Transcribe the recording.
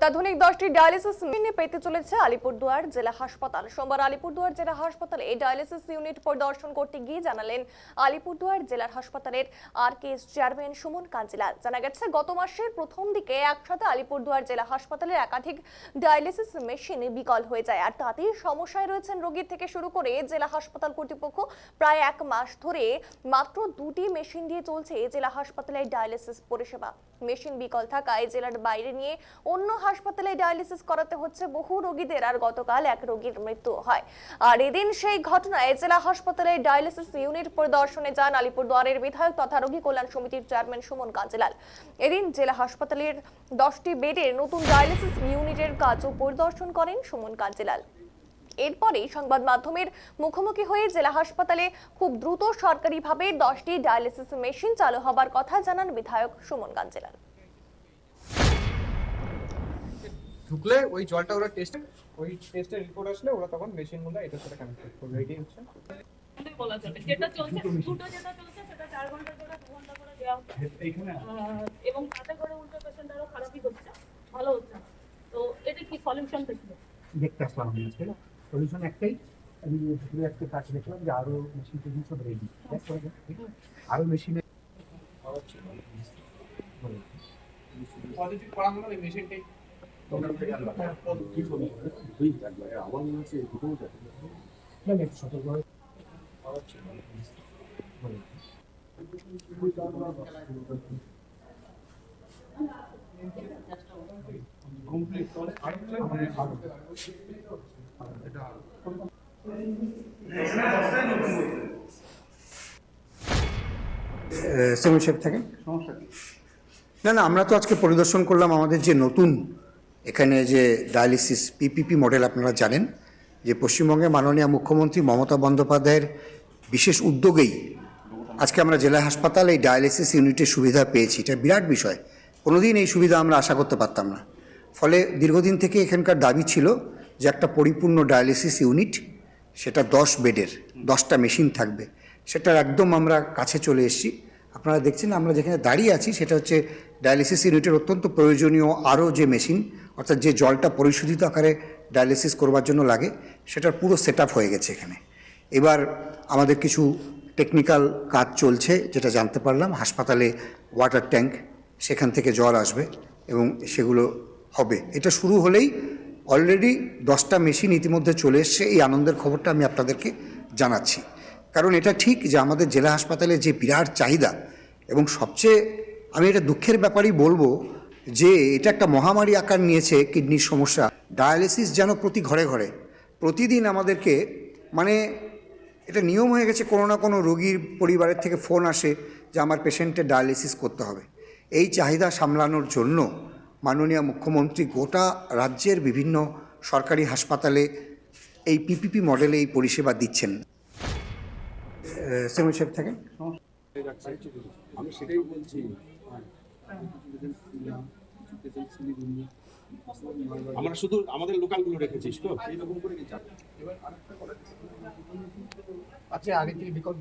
অত্যাধুনিক দশটি dialysis unit পেতে চলেছে আলিপুরদুয়ার জেলা হাসপাতাল। সোমবার আলিপুরদুয়ার জেলা হাসপাতালে এই ডায়ালিসিস ইউনিট পরিদর্শন করতে গিয়ে জানালেন আলিপুরদুয়ার জেলার হাসপাতালের R K S chairman Suman Kanjilal জানা গেছে, গত মাসের প্রথম দিকে একসাথে আলিপুরদুয়ার জেলা হাসপাতালের একাধিক ডায়ালিসিস মেশিন বিকল হয়ে যায়। আর তাতেই সমস্যায় রয়েছেন রোগীর থেকে শুরু করে জেলা হাসপাতাল কর্তৃপক্ষ প্রায় এক মাস ধরে মাত্র দুটি মেশিন দিয়ে চলছে জেলা হাসপাতালের ডায়ালিসিস পরিষেবা। মেশিন বিকল থাকায় জেলার বাইরে নিয়ে অন্য হাসপাতালে ডায়ালিসিস করাতে হচ্ছে বহু রোগীদের আর গতকাল এক রোগীর মৃত্যু হয়। আর এদিন সেই ঘটনায় জেলা হাসপাতালে ডায়ালিসিস ইউনিট পরিদর্শনে যান আলিপুরদুয়ারের বিধায়ক তথা রোগী কল্যাণ সমিতির চেয়ারম্যান সুমন কাঞ্জিলাল। এদিন জেলা হাসপাতালের দশটি বেডের নতুন ডায়ালিসিস ইউনিটের কাজও পরিদর্শন করেন সুমন কাঞ্জিলাল। এরপরেই সংবাদ মাধ্যমের মুখোমুখি হয়ে জেলা হাসপাতালে খুব দ্রুত সরকারিভাবে দশটি ডায়ালিসিস মেশিন চালু হবার কথা জানান বিধায়ক সুমন কাঞ্জিলাল। ঢুকলে ওই জলটা ওরা টেস্ট ওই টেস্টের রিপোর্ট আসলে ওরা তখন মেশিন মেশিনগুলো এটার সাথে কানেক্ট করবে এটাই হচ্ছে। এটাই বলা যেটা চলছে দুটো যেটা চলছে সেটা চার ঘণ্টা করে দু ঘণ্টা করে দেওয়া হচ্ছে। আহ, এবং তাতে করে উল্টো পেশেন্ট আরও খারাপই হচ্ছে ভালো হচ্ছে তো এটা কি সলিউশন দেখবে? দেখতে আসলাম আমি আজকে। সলিউশন একটাই আমি শুধু একটা কাজ দেখলাম যে আরও মেশিন টেশিন সব রেডি আরও মেশিনে পজিটিভ করা হলো ওই মেশিনটাই হয়ে। সেমিন শেখ না না আমরা তো আজকে পরিদর্শন করলাম আমাদের যে নতুন এখানে যে ডায়ালিসিস পিপিপি মডেল আপনারা জানেন, যে পশ্চিমবঙ্গে মাননীয় মুখ্যমন্ত্রী মমতা বন্দ্যোপাধ্যায়ের বিশেষ উদ্যোগেই আজকে আমরা জেলা হাসপাতাল এই ডায়ালিসিস ইউনিটের সুবিধা পেয়েছি। এটা বিরাট বিষয়। কোনোদিন এই সুবিধা আমরা আশা করতে পারতাম না। ফলে দীর্ঘদিন থেকে এখানকার দাবি ছিল যে একটা পরিপূর্ণ ডায়ালিসিস ইউনিট সেটা দশ বেডের, দশটা মেশিন থাকবে। সেটার একদম আমরা কাছে চলে এসেছি। আপনারা দেখছেন, আমরা যেখানে দাঁড়িয়ে আছি সেটা হচ্ছে ডায়ালিসিস ইউনিটের অত্যন্ত প্রয়োজনীয় আরও যে মেশিন, অর্থাৎ যে জলটা পরিশোধিত আকারে ডায়ালিসিস করবার জন্য লাগে, সেটার পুরো সেট হয়ে গেছে এখানে। এবার আমাদের কিছু টেকনিক্যাল কাজ চলছে, যেটা জানতে পারলাম, হাসপাতালে ওয়াটার ট্যাঙ্ক, সেখান থেকে জল আসবে এবং সেগুলো হবে। এটা শুরু হলেই অলরেডি দশটা মেশিন ইতিমধ্যে চলে এসছে, এই আনন্দের খবরটা আমি আপনাদেরকে জানাচ্ছি। কারণ এটা ঠিক যে আমাদের জেলা হাসপাতালে যে বিরাট চাহিদা এবং সবচেয়ে আমি এটা দুঃখের ব্যাপারই বলব যে এটা একটা মহামারী আকার নিয়েছে কিডনির সমস্যা। ডায়ালিসিস যেন প্রতি ঘরে ঘরে, প্রতিদিন আমাদেরকে মানে এটা নিয়ম হয়ে গেছে কোনো না কোনো রোগীর পরিবারের থেকে ফোন আসে যে আমার পেশেন্টের ডায়ালিসিস করতে হবে। এই চাহিদা সামলানোর জন্য মাননীয় মুখ্যমন্ত্রী গোটা রাজ্যের বিভিন্ন সরকারি হাসপাতালে এই পিপিপি মডেলে এই পরিষেবা দিচ্ছেন। থাকেন আমি সেটাই বলছি আমরা শুধু আমাদের লোকালগুলো রেখেছিস তো? এইরকম করে আচ্ছা আগে থেকে বিকল্প?